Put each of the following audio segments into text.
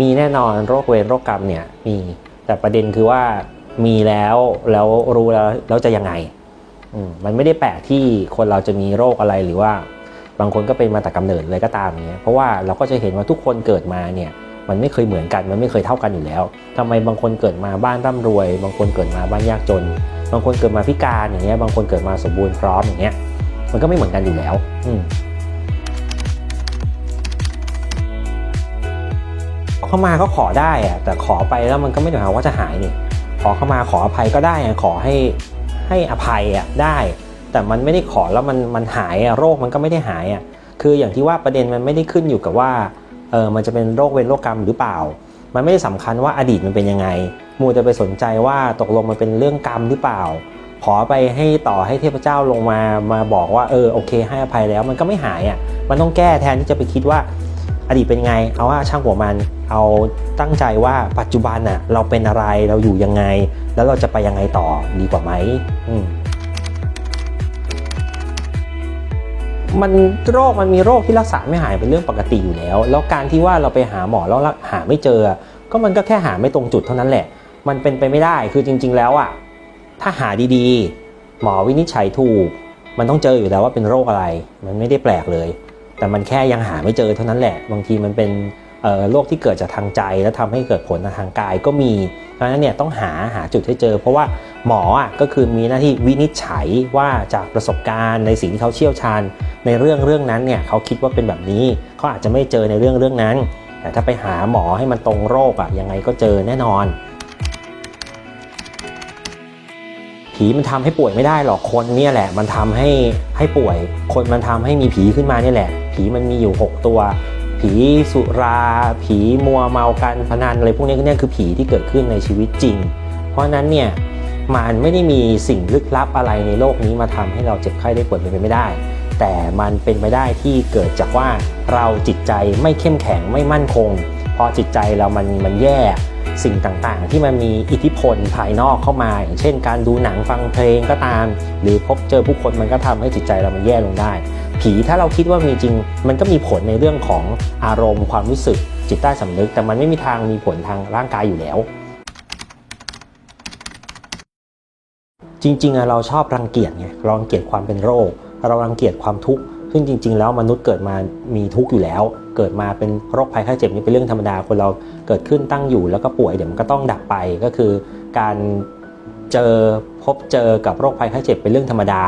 มีแน่นอนโรคเวรโรคกรรมเนี่ยมี แต่ประเด็นคือว่ามีแล้วแล้วรู้แล้วแล้วจะยังไงอืมมันไม่ได้แปลกที่คนเราจะมีโรคอะไรหรือว่า บางคนก็เป็นมาแต่กำเนิดเลยก็ตามเนี้ยเพราะว่าเราก็จะเห็นว่าทุกคนเกิดมาเนี่ยมันไม่เคยเหมือนกัน มันไม่เคยเท่ากันอยู่แล้วทำไมบางคนเกิดมาบ้านร่ำรวย บางคนเกิดมาบ้านยากจน บางคนเกิดมาพิการอย่างเงี้ย บางคนเกิดมาสมบูรณ์พร้อมอย่างเงี้ย มันก็ไม่เหมือนกันอยู่แล้ว อื เข้ามาก็ขอได้อะแต่ขอไปแล้วมันก็ไม่ได้หมายว่าจะหายนี่ขอเข้ามาขออภัยก็ได้ขอให้ให้อภัยอะได้ แต่มันไม่ได้ขอแล้วมันมันหายอะโรคมันก็ไม่ได้หายอะคืออย่างที่ว่าประเด็นมันไม่ได้ขึ้นอยู่กับว่าเออมันจะเป็นโรคเวรโรคกรรมหรือเปล่า มันไม่ได้สำคัญว่าอดีตมันเป็นยังไงมัวจะไปสนใจว่าตกลงมันเป็นเรื่องกรรมหรือเปล่า ขอไปให้ต่อให้เทพเจ้าลงมามาบอกว่าเออโอเค ให้อภัยแล้วมันก็ไม่หายอะ่ะมันต้องแก้แทนที่จะไปคิดว่า อดีตเป็นไง เอาว่าช่างหัวมัน เอาตั้งใจว่าปัจจุบันน่ะเราเป็นอะไรเราอยู่ยังไง แล้วเราจะไปยังไงต่อดีกว่าไหมมมันโรคมันมีโรคที่รักษาไม่หายเป็นเรื่องปกติอยู่แล้ว แล้วการที่ว่าเราไปหาหมอแล้วหาไม่เจอ ก็มันก็แค่หาไม่ตรงจุดเท่านั้นแหละ มันเป็นไปไม่ได้คือจริง ๆ แล้วอะถ้าหาดีๆ หมอวินิจฉัยถูก มันต้องเจออยู่แล้วว่าเป็นโรคอะไร มันไม่ได้แปลกเลย แต่มันแค่ยังหาไม่เจอเท่านั้นแหละ บางทีมันเป็นโรคที่เกิดจากทางใจ แล้วทำให้เกิดผลทางกายก็มี เพราะฉะนั้นเนี่ยต้องหาหาจุดให้เจอ เพราะว่าหมออะก็คือมีหน้าที่วินิจฉัยว่าจากประสบการณ์ในสิ่งที่เขาเชี่ยวชาญ ในเรื่องเรื่องนั้นเนี่ยเขาคิดว่าเป็นแบบนี้เขาอาจจะไม่เจอในเรื่องเรื่องนั้น แต่ถ้าไปหาหมอให้มันตรงโรคอะยังไงก็เจอแน่นอน ผีมันทำให้ป่วยไม่ได้หรอกคนเนี่ยแหละ มันทำให้ให้ป่วย คนมันทำให้มีผีขึ้นมาเนี่ยแหละ ผีมันมีอยู่ 6 ตัว ผีสุรา ผีมัวเมาการพนันอะไรพวกนี้ก็เนี่ยคือผีที่เกิดขึ้นในชีวิตจริง เพราะฉะนั้นเนี่ยมันไม่ได้มีสิ่งลึกลับอะไรในโลกนี้มาทำให้เราเจ็บไข้ได้ป่วยเป็นไปไม่ได้ แต่มันเป็นไปได้ที่เกิดจากว่าเราจิตใจไม่เข้มแข็งไม่มั่นคง พอจิตใจเรามันมันแย่ สิ่งต่างๆ ที่มันมีอิทธิพลภายนอกเข้ามา อย่างเช่น การดูหนังฟังเพลงก็ตาม หรือพบเจอผู้คนมันก็ทำให้จิตใจเรามันแย่ลงได้ ผีถ้าเราคิดว่ามีจริง มันก็มีผลในเรื่องของอารมณ์ ความรู้สึก จิตใต้สำนึก แต่มันไม่มีทางมีผลทางร่างกายอยู่แล้ว จริงๆเราชอบรังเกียจไงรังเกียจความเป็นโรค เรารังเกียจความทุกข์ ซึ่งจริง ๆ แล้วมนุษย์เกิดมามีทุกข์อยู่แล้ว เกิดมาเป็นโรคภัยไข้เจ็บนี่เป็นเรื่องธรรมดาคนเราเกิดขึ้นตั้งอยู่ แล้วก็ป่วยเดี๋ยวมันก็ต้องดับไปก็คือ การเจอพบเจอกับโรคภัยไข้เจ็บเป็นเรื่องธรรมดา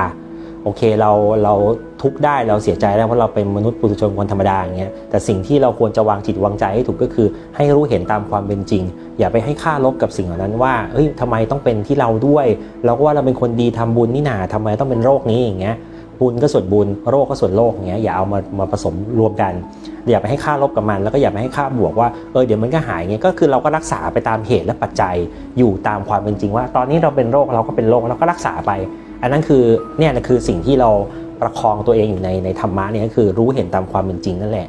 โอเคเราเราทุกข์ได้เราเสียใจได้เพราะเราเป็นมนุษย์ปุถุชนคนธรรมดาอย่างเงี้ยแต่สิ่งที่เราควรจะวางจิตวางใจให้ถูกก็คือ ให้รู้เห็นตามความเป็นจริง อย่าไปให้ค่าลบกับสิ่งเหล่านั้นว่าเฮ้ยทำไมต้องเป็นที่เราด้วย เราก็ว่าเราเป็นคนดีทำบุญนี่นาทำไมต้องเป็นโรคนี้อย่างเงี้ย บุญก็ส่วนบุญโรคก็ส่วนโรคอย่างเงี้ยอย่าเอามามาผสมรวมกันอย่าไปให้ค่าลบกับมันแล้วก็อย่าไปให้ค่าบวกว่าเออเดี๋ยวมันก็หายเงี้ยก็คือเราก็รักษาไปตามเหตุและปัจจัยอยู่ตามความเป็นจริงว่า ตอนนี้เราเป็นโรคเราก็เป็นโรคเราก็รักษาไป อันนั้นคือเนี่ยคือสิ่งที่เราประคองตัวเองอยู่ในในธรรมะเนี่ยก็คือรู้เห็นตามความเป็นจริงนั่นแหละ